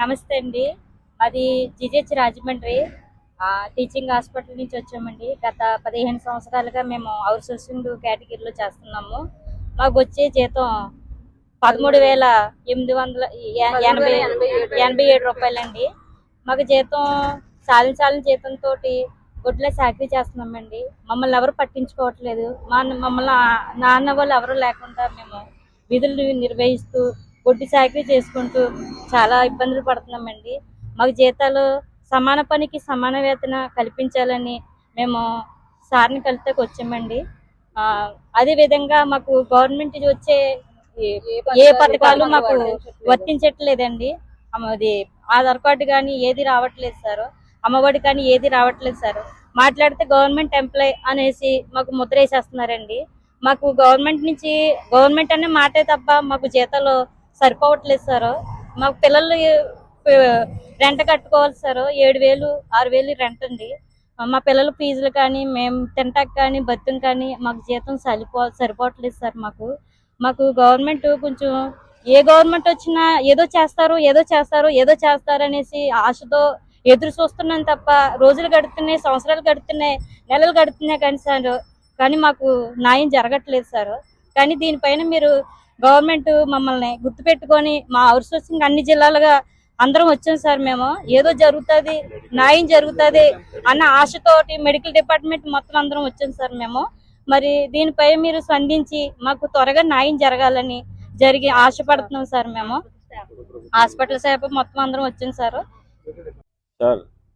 నమస్తే అండి. అది జిజెచ్ రాజమండ్రి. టీచింగ్ హాస్పిటల్ నుంచి వచ్చామండి. గత పదిహేను సంవత్సరాలుగా మేము అవుట్ సోర్సింగ్ కేటగిరీలో చేస్తున్నాము. మాకు వచ్చే జీతం పదమూడు వేల ఎనిమిది వందల ఎనభై ఎనభై ఏడు రూపాయలండి. మాకు జీతం సాలిన జీతంతో గుడ్ల చాకరీ చేస్తున్నామండి. మమ్మల్ని ఎవరు పట్టించుకోవట్లేదు. మా మమ్మల్ని నాన్న వాళ్ళు ఎవరు లేకుండా మేము విధులు నిర్వహిస్తూ గుడ్డి చాకరీ చేసుకుంటూ చాలా ఇబ్బందులు పడుతున్నామండి. మాకు జీతాలు సమాన పనికి సమాన వేతన కల్పించాలని మేము సార్ని కలిసేకి వచ్చామండి. ఆ, అదే విధంగా మాకు గవర్నమెంట్ వచ్చే ఏ పథకాలు మాకు వర్తించట్లేదండి. అది ఆధార్ కార్డు కానీ ఏది రావట్లేదు సార్. అమ్మఒడి కానీ ఏది రావట్లేదు సార్. మాట్లాడితే గవర్నమెంట్ ఎంప్లాయ్ అనేసి మాకు ముద్ర వేసేస్తున్నారండి. మాకు గవర్నమెంట్ నుంచి గవర్నమెంట్ అనే మాటే తప్ప మాకు జీతాలు సరిపోవట్లేదు సార్. మాకు పిల్లలు రెంట్ కట్టుకోవాలి సార్. ఏడు వేలు ఆరు వేలు రెంట్ అండి. మా పిల్లల ఫీజులు కానీ మేము తింటాక కానీ బతుకు కానీ మాకు జీతం సరిపో సరిపోవట్లేదు సార్ మాకు. మాకు గవర్నమెంట్ కొంచెం ఏ గవర్నమెంట్ వచ్చినా ఏదో చేస్తారు ఏదో చేస్తారు ఏదో చేస్తారు అనేసి ఆశతో ఎదురు చూస్తున్నాం తప్ప రోజులు గడుతున్నాయి సంవత్సరాలు గడుతున్నాయి నెలలు గడుతున్నాయి కానీ సార్ కానీ మాకు న్యాయం జరగట్లేదు సార్. కానీ దీనిపైన మీరు గవర్నమెంట్ మమ్మల్ని గుర్తుపెట్టుకొని మా అవుట్సోర్సింగ్ అన్ని జిల్లాలుగా అందరం వచ్చాం సార్ మేము. ఏదో జరుగుతుంది న్యాయం జరుగుతుంది అన్న ఆశతోటి మెడికల్ డిపార్ట్మెంట్ మొత్తం అందరం వచ్చాం సార్ మేము. మరి దీనిపై మీరు స్పందించి మాకు త్వరగా న్యాయం జరగాలని జరిగి ఆశపడుతున్నాం సార్ మేము. హాస్పిటల్ సేపు మొత్తం అందరం వచ్చాం సార్.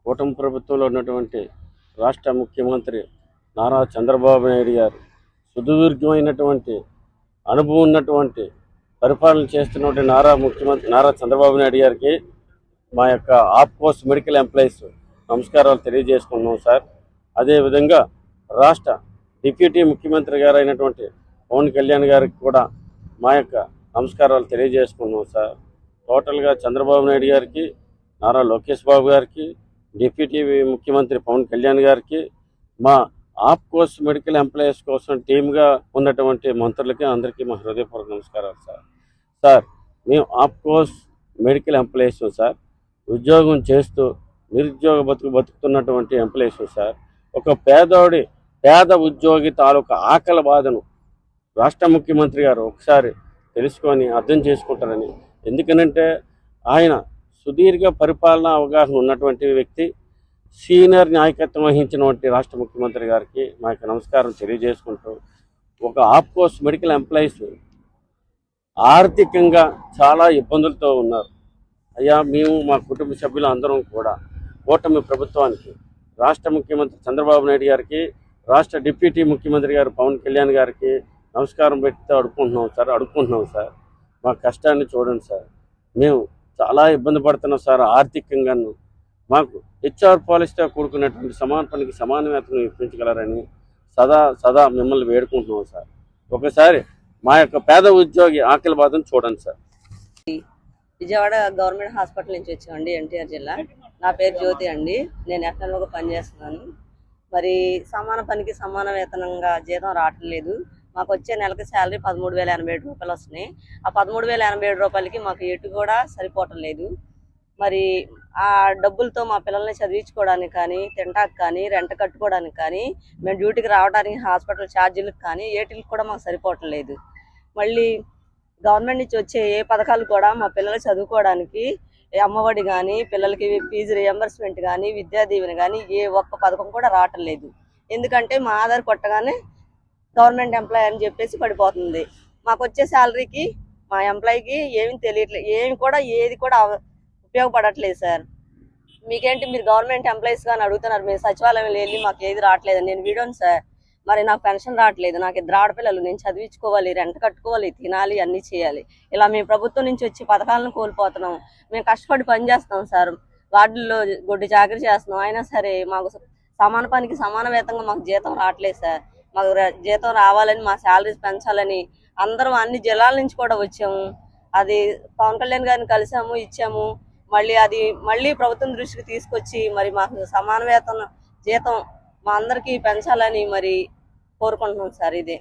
కూటమి ప్రభుత్వంలో ఉన్నటువంటి రాష్ట్ర ముఖ్యమంత్రి నారా చంద్రబాబు నాయుడు గారు సుదీర్ఘమైనటువంటి అనుభవం ఉన్నటువంటి పరిపాలన చేస్తున్నటువంటి నారా ముఖ్యమంత్రి నారా చంద్రబాబు నాయుడు గారికి మా యొక్క ఆప్కోస్ మెడికల్ ఎంప్లాయీస్ నమస్కారాలు తెలియజేసుకున్నాం సార్. అదేవిధంగా రాష్ట్ర డిప్యూటీ ముఖ్యమంత్రి గారు అయినటువంటి పవన్ కళ్యాణ్ గారికి కూడా మా యొక్క నమస్కారాలు తెలియజేసుకున్నాం సార్. టోటల్గా చంద్రబాబు నాయుడు గారికి నారా లోకేష్ బాబు గారికి డిప్యూటీ ముఖ్యమంత్రి పవన్ కళ్యాణ్ గారికి మా ఆప్కోస్ మెడికల్ ఎంప్లాయీస్ కోసం టీమ్గా ఉన్నటువంటి మంత్రులకి అందరికీ మా హృదయపూర్వక నమస్కారాలు సార్. సార్ మేము ఆప్కోస్ మెడికల్ ఎంప్లాయీస్ సార్. ఉద్యోగం చేస్తూ నిరుద్యోగ బతుకు బతుకుతున్నటువంటి ఎంప్లాయీస్ సార్. ఒక పేదోడి పేద ఉద్యోగి తాలూకా ఆకలి బాధను రాష్ట్ర ముఖ్యమంత్రి గారు ఒకసారి తెలుసుకొని అర్థం చేసుకుంటారని. ఎందుకనంటే ఆయన సుదీర్ఘ పరిపాలన అవగాహన ఉన్నటువంటి వ్యక్తి సీనియర్ నాయకత్వం వహించినటువంటి రాష్ట్ర ముఖ్యమంత్రి గారికి మా యొక్క నమస్కారం తెలియజేసుకుంటూ ఒక ఆఫ్కోర్స్ మెడికల్ ఎంప్లాయీస్ ఆర్థికంగా చాలా ఇబ్బందులతో ఉన్నారు. అయ్యా మేము మా కుటుంబ సభ్యులు అందరం కూడా కూటమి ప్రభుత్వానికి రాష్ట్ర ముఖ్యమంత్రి చంద్రబాబు నాయుడు గారికి రాష్ట్ర డిప్యూటీ ముఖ్యమంత్రి గారు పవన్ కళ్యాణ్ గారికి నమస్కారం పెట్టి అడుక్కుంటున్నాం సార్ అడుక్కుంటున్నాం సార్. మా కష్టాన్ని చూడండి సార్. మేము చాలా ఇబ్బంది పడుతున్నాం సార్ ఆర్థికంగాను. మాకు హెచ్ఆర్ పాలసీతో కూడుకున్నటువంటి సమాన పనికి సమాన వేతనం ఇప్పించగలరని సదా సదా మిమ్మల్ని వేడుకుంటున్నాం సార్. ఒకసారి మా యొక్క పేద ఉద్యోగి ఆకలి బాధను చూడండి సార్. విజయవాడ గవర్నమెంట్ హాస్పిటల్ నుంచి వచ్చామండి ఎన్టీఆర్ జిల్లా. నా పేరు జ్యోతి అండి. నేను ఎఫ్ఎన్లోకి పనిచేస్తున్నాను. మరి సమాన పనికి సమాన వేతనంగా జీతం రావట్లేదు. మాకు వచ్చే నెలకి శాలరీ పదమూడు వేల ఎనభై ఏడు రూపాయలు వస్తున్నాయి. ఆ పదమూడు వేల ఎనభై ఏడు రూపాయలకి మాకు ఎటు కూడా సరిపోవటం లేదు. మరి ఆ డబ్బులతో మా పిల్లల్ని చదివించుకోవడానికి కానీ తింటానికి కానీ రెంట్ కట్టుకోవడానికి కానీ మేము డ్యూటీకి రావడానికి హాస్పిటల్ ఛార్జీలకు కానీ ఏటికి కూడా మాకు సరిపోవటం లేదు. మళ్ళీ గవర్నమెంట్ నుంచి వచ్చే ఏ పథకాలు కూడా మా పిల్లలు చదువుకోవడానికి అమ్మఒడి కానీ పిల్లలకి ఫీజు రియంబర్స్మెంట్ కానీ విద్యా దీవెన కానీ ఏ ఒక్క పథకం కూడా రావటం లేదు. ఎందుకంటే మా ఆధార్ కొట్టగానే గవర్నమెంట్ ఎంప్లాయ్ అని చెప్పేసి పడిపోతుంది. మాకు వచ్చే శాలరీకి మా ఎంప్లాయీకి ఏమి తెలియట్లేదు ఏమి కూడా ఏది కూడా అవ- ఉపయోగపడట్లేదు సార్. మీకేంటి మీరు గవర్నమెంట్ ఎంప్లాయీస్ కానీ అడుగుతున్నారు మీరు సచివాలయం వెళ్ళి మాకు ఏది రావట్లేదు నేను వీడియోని సార్. మరి నాకు పెన్షన్ రావట్లేదు. నాకు ఇద్దరు ఆడపిల్లలు నేను చదివించుకోవాలి రెంట్ కట్టుకోవాలి తినాలి అన్నీ చేయాలి. ఇలా మేము ప్రభుత్వం నుంచి వచ్చి పథకాలను కోల్పోతున్నాం. మేము కష్టపడి పని సార్. వార్డుల్లో గొడ్డు చాకరీ చేస్తున్నాం. అయినా సరే మాకు సమాన పనికి సమాన వేతంగా మాకు జీతం రావట్లేదు సార్. మాకు జీతం రావాలని మా శాలరీస్ పెంచాలని అందరం అన్ని జిల్లాల నుంచి కూడా వచ్చాము. అది పవన్ కళ్యాణ్ గారిని కలిసాము ఇచ్చాము. మళ్ళీ అది మళ్ళీ ప్రభుత్వం దృష్టికి తీసుకొచ్చి మరి మాకు సమాన వేతన జీతం మా అందరికీ పెంచాలని మరి కోరుకుంటున్నాం సార్ ఇదే.